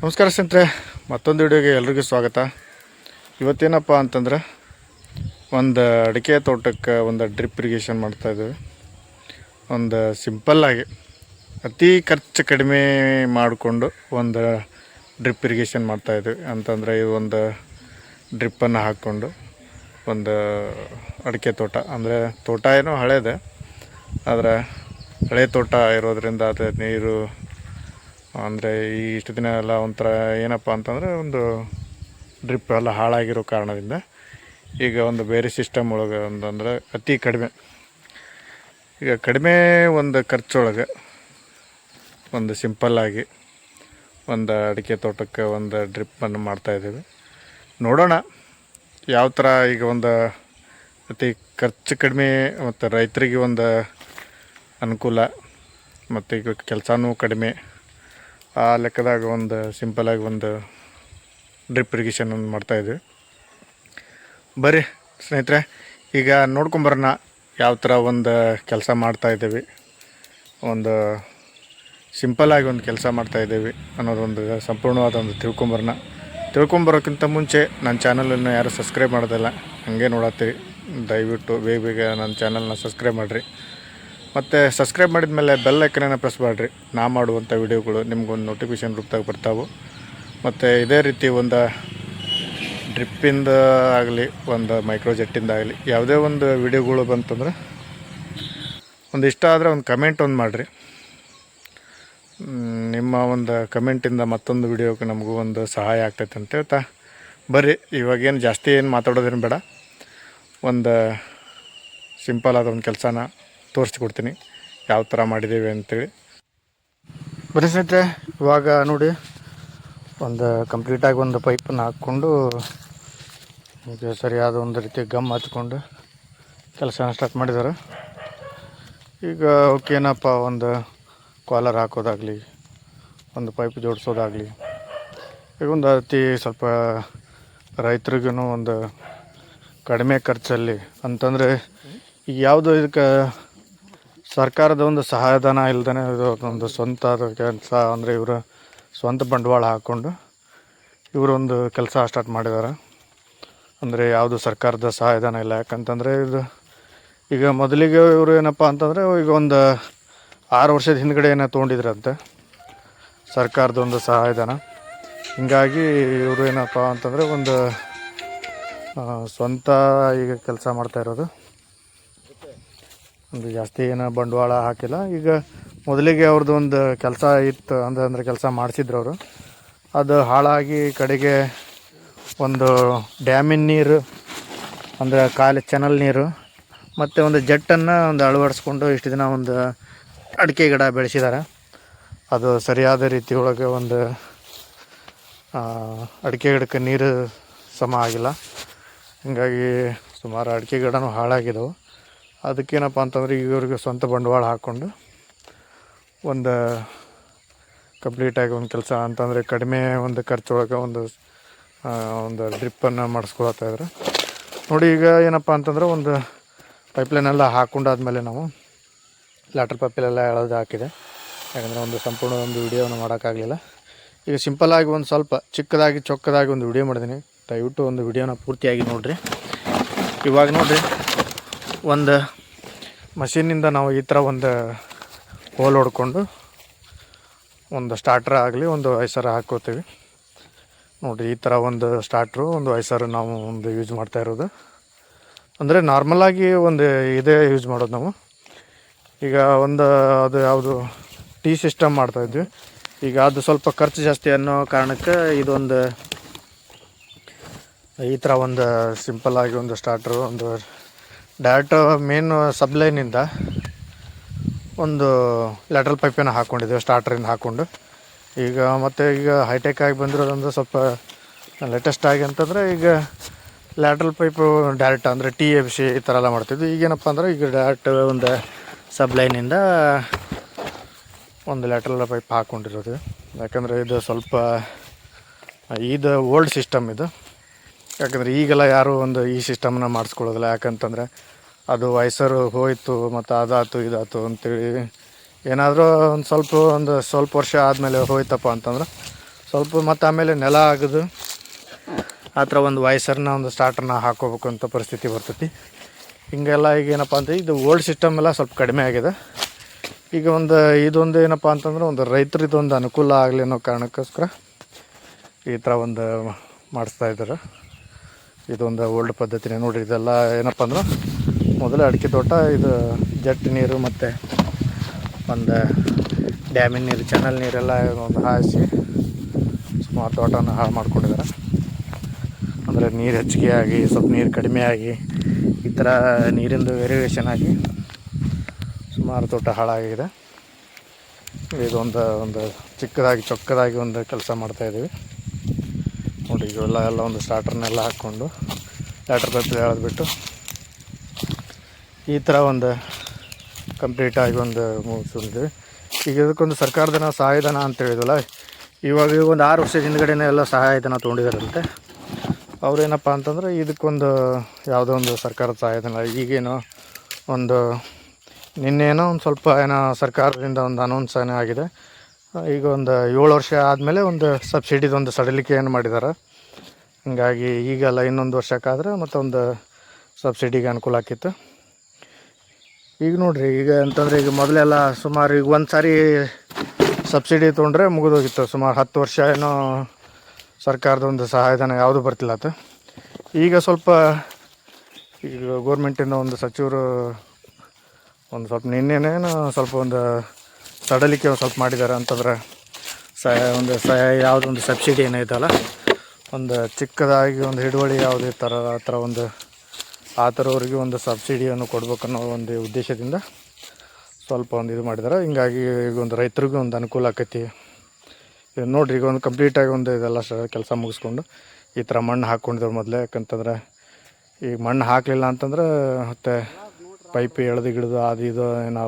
ನಮಸ್ಕಾರ ಸ್ನೇಹಿತರೆ, ಮತ್ತೊಂದು ವಿಡಿಯೋಗೆ ಎಲ್ರಿಗೂ ಸ್ವಾಗತ. ಇವತ್ತೇನಪ್ಪ ಅಂತಂದ್ರೆ, ಒಂದು ಅಡಿಕೆ ತೋಟಕ್ಕೆ ಒಂದು ಡ್ರಿಪ್ ಇರಿಗೇಷನ್ ಮಾಡ್ತಾಯಿದ್ದೀವಿ ಒಂದು ಸಿಂಪಲ್ಲಾಗಿ ಅತಿ ಖರ್ಚು ಕಡಿಮೆ ಮಾಡಿಕೊಂಡು ಒಂದು ಡ್ರಿಪ್ ಇರಿಗೇಷನ್ ಮಾಡ್ತಾಯಿದ್ವಿ ಅಂತಂದರೆ, ಇದು ಒಂದು ಡ್ರಿಪ್ಪನ್ನು ಹಾಕ್ಕೊಂಡು ಒಂದು ಅಡಿಕೆ ತೋಟ. ಅಂದರೆ, ತೋಟ ಏನೋ ಹಳೇದೆ, ಆದರೆ ಹಳೆ ತೋಟ ಇರೋದರಿಂದ ಅದು ನೀರು ಅಂದರೆ ಈ ಇಷ್ಟು ದಿನ ಎಲ್ಲ ಒಂಥರ ಏನಪ್ಪ ಅಂತಂದರೆ ಒಂದು ಡ್ರಿಪ್ ಎಲ್ಲ ಹಾಳಾಗಿರೋ ಕಾರಣದಿಂದ ಈಗ ಒಂದು ಬೇರೆ ಸಿಸ್ಟಮ್ ಒಳಗೆ ಅಂತಂದ್ರೆ ಅತಿ ಕಡಿಮೆ. ಈಗ ಕಡಿಮೆ ಒಂದು ಖರ್ಚೊಳಗೆ ಒಂದು ಸಿಂಪಲ್ಲಾಗಿ ಒಂದು ಅಡಿಕೆ ತೋಟಕ್ಕೆ ಒಂದು ಡ್ರಿಪ್ಪನ್ನು ಮಾಡ್ತಾಯಿದ್ದೀವಿ ನೋಡೋಣ ಯಾವ ಥರ ಈಗ ಒಂದು ಅತಿ ಖರ್ಚು ಕಡಿಮೆ ಮತ್ತು ರೈತರಿಗೆ ಒಂದು ಅನುಕೂಲ ಮತ್ತು ಈಗ ಕೆಲಸನೂ ಕಡಿಮೆ ಆ ಲೆಕ್ಕದಾಗ ಒಂದು ಸಿಂಪಲಾಗಿ ಒಂದು ಡ್ರಿಪ್ ಇರಿಗೇಷನ್ ಒಂದು ಮಾಡ್ತಾಯಿದ್ವಿ ಬರ್ರಿ ಸ್ನೇಹಿತರೆ, ಈಗ ನೋಡ್ಕೊಂಬರೋಣ ಯಾವ ಥರ ಒಂದು ಕೆಲಸ ಮಾಡ್ತಾಯಿದ್ದೀವಿ ಒಂದು ಸಿಂಪಲಾಗಿ ಒಂದು ಕೆಲಸ ಮಾಡ್ತಾಯಿದ್ದೀವಿ ಅನ್ನೋದೊಂದು ಸಂಪೂರ್ಣವಾದ ಒಂದು ತಿಳ್ಕೊಂಬರೋಣ. ತಿಳ್ಕೊಂಬರೋಕ್ಕಿಂತ ಮುಂಚೆ ನನ್ನ ಚಾನಲನ್ನು ಯಾರು ಸಬ್ಸ್ಕ್ರೈಬ್ ಮಾಡೋದಿಲ್ಲ, ಹಾಗೆ ನೋಡತ್ತೀರಿ. ದಯವಿಟ್ಟು ಬೇಗ ಬೇಗ ನನ್ನ ಚಾನಲ್ನ ಸಬ್ಸ್ಕ್ರೈಬ್ ಮಾಡಿರಿ. ಮತ್ತು ಸಬ್ಸ್ಕ್ರೈಬ್ ಮಾಡಿದ ಮೇಲೆ ಬೆಲ್ ಐಕನನ್ನು ಪ್ರೆಸ್ ಮಾಡಿರಿ. ನಾ ಮಾಡುವಂಥ ವಿಡಿಯೋಗಳು ನಿಮ್ಗೊಂದು ನೋಟಿಫಿಕೇಶನ್ ರೂಪದಾಗ ಬರ್ತಾವೆ. ಮತ್ತು ಇದೇ ರೀತಿ ಒಂದು ಡ್ರಿಪ್ಪಿಂದ ಆಗಲಿ, ಒಂದು ಮೈಕ್ರೋಜೆಟ್ಟಿಂದ ಆಗಲಿ, ಯಾವುದೇ ಒಂದು ವಿಡಿಯೋಗಳು ಬಂತಂದ್ರೆ ಒಂದು ಇಷ್ಟ ಆದರೆ ಒಂದು ಕಮೆಂಟ್ ಒಂದು ಮಾಡಿರಿ. ನಿಮ್ಮ ಒಂದು ಕಮೆಂಟಿಂದ ಮತ್ತೊಂದು ವಿಡಿಯೋಕ್ಕೆ ನಮಗೂ ಒಂದು ಸಹಾಯ ಆಗ್ತೈತೆ ಅಂತ ಹೇಳ್ತಾ ಬರ್ರಿ. ಇವಾಗೇನು ಜಾಸ್ತಿ ಏನು ಮಾತಾಡೋದೇನು ಬೇಡ. ಒಂದು ಸಿಂಪಲ್ ಆದ ಒಂದು ಕೆಲಸನ ತೋರಿಸ್ಕೊಡ್ತೀನಿ. ಯಾವ ಥರ ಮಾಡಿದ್ದೀವಿ ಅಂತೇಳಿ. ಬನ್ನಿ ಸ್ನೇಹಿತರೆ, ಇವಾಗ ನೋಡಿ, ಒಂದು ಕಂಪ್ಲೀಟಾಗಿ ಒಂದು ಪೈಪನ್ನು ಹಾಕ್ಕೊಂಡು ಈಗ ಸರಿಯಾದ ಒಂದು ರೀತಿ ಗಮ್ ಹಚ್ಕೊಂಡು ಕೆಲಸನ ಸ್ಟಾರ್ಟ್ ಮಾಡಿದ್ದಾರೆ. ಈಗ ಏನಪ್ಪ, ಒಂದು ಕಾಲರ್ ಹಾಕೋದಾಗಲಿ, ಒಂದು ಪೈಪ್ ಜೋಡಿಸೋದಾಗಲಿ, ಈಗ ಒಂದು ಅತಿ ಸ್ವಲ್ಪ ರೈತರಿಗೂ ಒಂದು ಕಡಿಮೆ ಖರ್ಚಲ್ಲಿ ಅಂತಂದರೆ, ಈಗ ಯಾವುದು ಇದಕ್ಕೆ ಸರ್ಕಾರದ ಒಂದು ಸಹಾಯಧನ ಇಲ್ದೇ ಒಂದು ಸ್ವಂತ ಕೆಲಸ ಅಂದರೆ ಇವರು ಸ್ವಂತ ಬಂಡವಾಳ ಹಾಕ್ಕೊಂಡು ಇವರೊಂದು ಕೆಲಸ ಸ್ಟಾರ್ಟ್ ಮಾಡಿದ್ದಾರೆ ಅಂದರೆ ಯಾವುದು ಸರ್ಕಾರದ ಸಹಾಯಧನ ಇಲ್ಲ. ಯಾಕಂತಂದರೆ ಇದು ಈಗ ಮೊದಲಿಗೆ ಇವರು ಏನಪ್ಪ ಅಂತಂದರೆ ಈಗ ಒಂದು ಆರು ವರ್ಷದ ಹಿಂದ್ಗಡೆ ಏನೋ ತೊಗೊಂಡಿದ್ರಂತೆ. ಸರ್ಕಾರದ ಒಂದು ಸಹಾಯಧನ. ಹೀಗಾಗಿ ಇವರು ಏನಪ್ಪ ಅಂತಂದರೆ ಒಂದು ಸ್ವಂತ ಈಗ ಕೆಲಸ ಮಾಡ್ತಾ ಇರೋದು. ಒಂದು ಜಾಸ್ತಿ ಏನು ಬಂಡವಾಳ ಹಾಕಿಲ್ಲ. ಈಗ ಮೊದಲಿಗೆ ಅವ್ರದ್ದು ಒಂದು ಕೆಲಸ ಇತ್ತು ಅಂದ್ರೆ ಅಂದರೆ ಕೆಲಸ ಮಾಡಿಸಿದ್ರು ಅವರು. ಅದು ಹಾಳಾಗಿ ಕಡೆಗೆ ಒಂದು ಡ್ಯಾಮಿನ ನೀರು, ಅಂದರೆ ಕಾಲು ಚಾನಲ್ ನೀರು, ಮತ್ತು ಒಂದು ಜೆಟ್ಟನ್ನು ಒಂದು ಅಳವಡಿಸ್ಕೊಂಡು ಇಷ್ಟು ದಿನ ಒಂದು ಅಡಿಕೆ ಗಿಡ ಬೆಳೆಸಿದ್ದಾರೆ. ಅದು ಸರಿಯಾದ ರೀತಿ ಒಳಗೆ ಒಂದು ಅಡಿಕೆ ಗಿಡಕ್ಕೆ ನೀರು ಸಮ ಆಗಿಲ್ಲ. ಹೀಗಾಗಿ ಸುಮಾರು ಅಡಿಕೆ ಗಿಡನೂ ಹಾಳಾಗಿದ್ದವು. ಅದಕ್ಕೇನಪ್ಪ ಅಂತಂದ್ರೆ ಈಗ ಇವ್ರಿಗೆ ಸ್ವಂತ ಬಂಡವಾಳ ಹಾಕ್ಕೊಂಡು ಒಂದು ಕಂಪ್ಲೀಟಾಗಿ ಒಂದು ಕೆಲಸ ಅಂತಂದರೆ ಕಡಿಮೆ ಒಂದು ಖರ್ಚೊಳಗೆ ಒಂದು ಒಂದು ಡ್ರಿಪ್ಪನ್ನು ಮಾಡಿಸ್ಕೊಳತ್ತಾ ಇದ್ದಾರೆ. ನೋಡಿ ಈಗ ಏನಪ್ಪ ಅಂತಂದ್ರೆ ಒಂದು ಪೈಪ್ಲೈನೆಲ್ಲ ಹಾಕ್ಕೊಂಡಾದ್ಮೇಲೆ ನಾವು ಲ್ಯಾಟ್ರ್ ಪೈಪಲ್ಲೆಲ್ಲ ಎಳೆದು ಹಾಕಿದೆ. ಯಾಕಂದರೆ ಒಂದು ಸಂಪೂರ್ಣ ಒಂದು ವಿಡಿಯೋನ ಮಾಡೋಕ್ಕಾಗಲಿಲ್ಲ. ಈಗ ಸಿಂಪಲ್ಲಾಗಿ ಒಂದು ಸ್ವಲ್ಪ ಚಿಕ್ಕದಾಗಿ ಚೊಕ್ಕದಾಗಿ ಒಂದು ವಿಡಿಯೋ ಮಾಡಿದ್ದೀನಿ. ದಯವಿಟ್ಟು ಒಂದು ವಿಡಿಯೋನ ಪೂರ್ತಿಯಾಗಿ ನೋಡಿರಿ. ಇವಾಗ ನೋಡಿರಿ. ಒಂದು ಮಷೀನಿಂದ ನಾವು ಈ ಥರ ಒಂದು ಹೋಲ್ ಹೊಡ್ಕೊಂಡು ಒಂದು ಸ್ಟಾರ್ಟರ್ ಆಗಲಿ, ಒಂದು ಐಸರ ಹಾಕೋತೀವಿ. ನೋಡಿರಿ, ಈ ಥರ ಒಂದು ಸ್ಟಾರ್ಟ್ರು ಒಂದು ಐಸರ್ ನಾವು ಒಂದು ಯೂಸ್ ಮಾಡ್ತಾ ಇರೋದು. ಅಂದರೆ ನಾರ್ಮಲಾಗಿ ಒಂದು ಇದೇ ಯೂಸ್ ಮಾಡೋದು ನಾವು. ಈಗ ಒಂದು ಅದು ಯಾವುದು ಟೀ ಸಿಸ್ಟಮ್ ಮಾಡ್ತಾಯಿದ್ವಿ ಈಗ ಅದು ಸ್ವಲ್ಪ ಖರ್ಚು ಜಾಸ್ತಿ ಅನ್ನೋ ಕಾರಣಕ್ಕೆ ಇದೊಂದು ಈ ಥರ ಒಂದು ಸಿಂಪಲ್ಲಾಗಿ ಒಂದು ಸ್ಟಾರ್ಟ್ರು ಒಂದು ಡೈರೆಕ್ಟ್ ಮೇನ್ ಸಬ್ಲೈನಿಂದ ಒಂದು ಲ್ಯಾಟ್ರಲ್ ಪೈಪನ್ನು ಹಾಕ್ಕೊಂಡಿದ್ದೇವೆ ಸ್ಟಾರ್ಟ್ರಿಂದ ಹಾಕ್ಕೊಂಡು ಈಗ ಮತ್ತು ಈಗ ಹೈಟೆಕ್ ಆಗಿ ಬಂದಿರೋದಂದ್ರೆ ಸ್ವಲ್ಪ ಲೇಟೆಸ್ಟ್ ಆಗಿ ಅಂತಂದರೆ ಈಗ ಲ್ಯಾಟ್ರಲ್ ಪೈಪು ಡೈರೆಕ್ಟ್ ಅಂದರೆ ಟಿ ಎಫ್ ಸಿ ಈ ಥರ ಎಲ್ಲ ಮಾಡ್ತಿದ್ವಿ. ಈಗೇನಪ್ಪ ಅಂದ್ರೆ ಈಗ ಡೈರೆಕ್ಟ್ ಒಂದು ಸಬ್ಲೈನಿಂದ ಒಂದು ಲ್ಯಾಟ್ರಲ್ ಪೈಪ್ ಹಾಕ್ಕೊಂಡಿರೋದು ಯಾಕಂದರೆ ಇದು ಸ್ವಲ್ಪ, ಇದು ಓಲ್ಡ್ ಸಿಸ್ಟಮ್ ಇದು. ಯಾಕಂದರೆ ಈಗೆಲ್ಲ ಯಾರೂ ಒಂದು ಈ ಸಿಸ್ಟಮ್ನ ಮಾಡಿಸ್ಕೊಳ್ಳೋದಿಲ್ಲ. ಯಾಕಂತಂದರೆ ಅದು ವಯಸ್ಸರು ಹೋಯಿತು ಮತ್ತು ಅದಾತು, ಇದಾತು ಅಂತೇಳಿ ಏನಾದರೂ ಒಂದು ಸ್ವಲ್ಪ ಒಂದು ಸ್ವಲ್ಪ ವರ್ಷ ಆದಮೇಲೆ ಹೋಯ್ತಪ್ಪ ಅಂತಂದ್ರೆ ಸ್ವಲ್ಪ ಮತ್ತು ಆಮೇಲೆ ನೆಲ ಆಗೋದು. ಆ ಥರ ಒಂದು ವಾಯ್ಸರ್ನ ಒಂದು ಸ್ಟಾರ್ಟರ್ನ ಹಾಕೋಬೇಕು ಅಂತ ಪರಿಸ್ಥಿತಿ ಬರ್ತೈತಿ. ಹಿಂಗೆಲ್ಲ ಈಗ ಏನಪ್ಪ ಅಂತ ಇದು ಓಲ್ಡ್ ಸಿಸ್ಟಮ್ ಎಲ್ಲ ಸ್ವಲ್ಪ ಕಡಿಮೆ ಆಗಿದೆ. ಈಗ ಒಂದು ಇದೊಂದು ಏನಪ್ಪ ಅಂತಂದ್ರೆ ಒಂದು ರೈತರು ಇದೊಂದು ಅನುಕೂಲ ಆಗಲಿ ಅನ್ನೋ ಕಾರಣಕ್ಕೋಸ್ಕರ ಈ ಥರ ಒಂದು ಮಾಡಿಸ್ತಾ ಇದ್ದಾರೆ. ಇದೊಂದು ಓಲ್ಡ್ ಪದ್ಧತಿನೇ. ನೋಡಿರಿ, ಇದೆಲ್ಲ ಏನಪ್ಪ ಅಂದ್ರೆ, ಮೊದಲು ಅಡಿಕೆ ತೋಟ, ಇದು ಜಟ್ ನೀರು ಮತ್ತು ಒಂದು ಡ್ಯಾಮಿನ ನೀರು ಚಾನಲ್ ನೀರೆಲ್ಲ ಒಂದು ಹಾಯಿಸಿ ಸುಮಾರು ತೋಟನ ಹಾಳು ಮಾಡ್ಕೊಂಡಿದ್ದಾರೆ ಅಂದರೆ ನೀರು ಹೆಚ್ಚಿಗೆ ಆಗಿ, ಸ್ವಲ್ಪ ನೀರು ಕಡಿಮೆ ಆಗಿ, ಈ ಥರ ನೀರಿಂದು ವೇರಿಯೇಷನ್ ಆಗಿ ಸುಮಾರು ತೋಟ ಹಾಳಾಗಿದೆ. ಇದೊಂದು, ಒಂದು ಚಿಕ್ಕದಾಗಿ, ಚೊಕ್ಕದಾಗಿ ಒಂದು ಕೆಲಸ ಮಾಡ್ತಾಯಿದ್ದೀವಿ ಇವೆಲ್ಲ ಎಲ್ಲ ಒಂದು ಸ್ಟಾರ್ಟರ್ನೆಲ್ಲ ಹಾಕ್ಕೊಂಡು ಲ್ಯಾಟ್ರ್ ಪೈಪ್ ಎಳೆದ್ಬಿಟ್ಟು ಈ ಥರ ಒಂದು ಕಂಪ್ಲೀಟಾಗಿ ಒಂದು ಮುಗಿಸಿದ್ವಿ ಈಗ ಇದಕ್ಕೊಂದು ಸರ್ಕಾರದನ ಸಹಾಯಧನ ಅಂತ ಹೇಳಿದ್ವಲ್ಲ, ಇವಾಗ ಒಂದು ಆರು ವರ್ಷದ ಹಿಂದ್ಗಡೆನೇ ಎಲ್ಲ ಸಹಾಯಧನ ತೊಗೊಂಡಿದ್ದಾರಂತೆ ಅವ್ರೇನಪ್ಪ ಅಂತಂದ್ರೆ ಇದಕ್ಕೊಂದು ಯಾವುದೋ ಒಂದು ಸರ್ಕಾರದ ಸಹಾಯಧನ. ಈಗೇನು ಒಂದು ನಿನ್ನೇನೋ ಒಂದು ಸ್ವಲ್ಪ ಏನೋ ಸರ್ಕಾರದಿಂದ ಒಂದು ಅನೌನ್ಸ್ ಏನೋ ಆಗಿದೆ. ಈಗ ಒಂದು ಏಳು ವರ್ಷ ಆದಮೇಲೆ ಒಂದು ಸಬ್ಸಿಡಿದೊಂದು ಸಡಿಲಿಕೆಯನ್ನು ಮಾಡಿದ್ದಾರೆ ಹಂಗಾಗಿ ಈಗಲ್ಲ ಇನ್ನೊಂದು ವರ್ಷಕ್ಕಾದ್ರೆ ಮತ್ತೊಂದು ಸಬ್ಸಿಡಿಗೆ ಅನುಕೂಲ ಆಕಿತ್ತು. ಈಗ ನೋಡ್ರಿ, ಈಗ ಅಂತಂದ್ರೆ ಈಗ ಮೊದಲೆಲ್ಲ ಸುಮಾರು ಈಗ ಒಂದು ಸಾರಿ ಸಬ್ಸಿಡಿ ತೊಗೊಂಡ್ರೆ ಮುಗಿದೋಗಿತ್ತು. ಸುಮಾರು ಹತ್ತು ವರ್ಷ ಏನೋ ಸರ್ಕಾರದ ಒಂದು ಸಹಾಯಧನ ಯಾವುದು ಬರ್ತಿಲ್ಲ ಆತ ಈಗ ಸ್ವಲ್ಪ ಈಗ ಗೋರ್ಮೆಂಟಿಂದ ಒಂದು ಸಚಿವರು ಒಂದು ಸ್ವಲ್ಪ ನಿನ್ನೆನೇನು ಸ್ವಲ್ಪ ಒಂದು ಸಡಲಿಕೆ ಸ್ವಲ್ಪ ಮಾಡಿದ್ದಾರೆ ಅಂತಂದ್ರೆ ಸಹಾಯ, ಒಂದು ಸಹಾಯ ಯಾವುದೊಂದು ಸಬ್ಸಿಡಿ ಏನೈತಲ್ಲ ಒಂದು ಚಿಕ್ಕದಾಗಿ ಒಂದು ಹಿಡುವಳಿ ಯಾವುದೇ ಥರ, ಆ ಥರ ಒಂದು ಆ ಥರವ್ರಿಗೆ ಒಂದು ಸಬ್ಸಿಡಿಯನ್ನು ಕೊಡ್ಬೇಕನ್ನೋ ಒಂದು ಉದ್ದೇಶದಿಂದ ಸ್ವಲ್ಪ ಒಂದು ಇದು ಮಾಡಿದಾರೆ. ಹಿಂಗಾಗಿ ಈಗ ಒಂದು ರೈತರಿಗೂ ಒಂದು ಅನುಕೂಲ ಆಕೈತಿ. ನೋಡ್ರಿ, ಈಗ ಒಂದು ಕಂಪ್ಲೀಟಾಗಿ ಒಂದು ಇದೆಲ್ಲ ಕೆಲಸ ಮುಗಿಸ್ಕೊಂಡು ಈ ಥರ ಮಣ್ಣು ಹಾಕ್ಕೊಂಡಿದ್ರು ಮೊದಲೇ. ಯಾಕಂತಂದ್ರೆ ಈಗ ಮಣ್ಣು ಹಾಕಲಿಲ್ಲ ಅಂತಂದ್ರೆ ಮತ್ತೆ ಪೈಪ್ ಎಳೆದು ಗಿಡದು ಅದು ಇದು ಏನೋ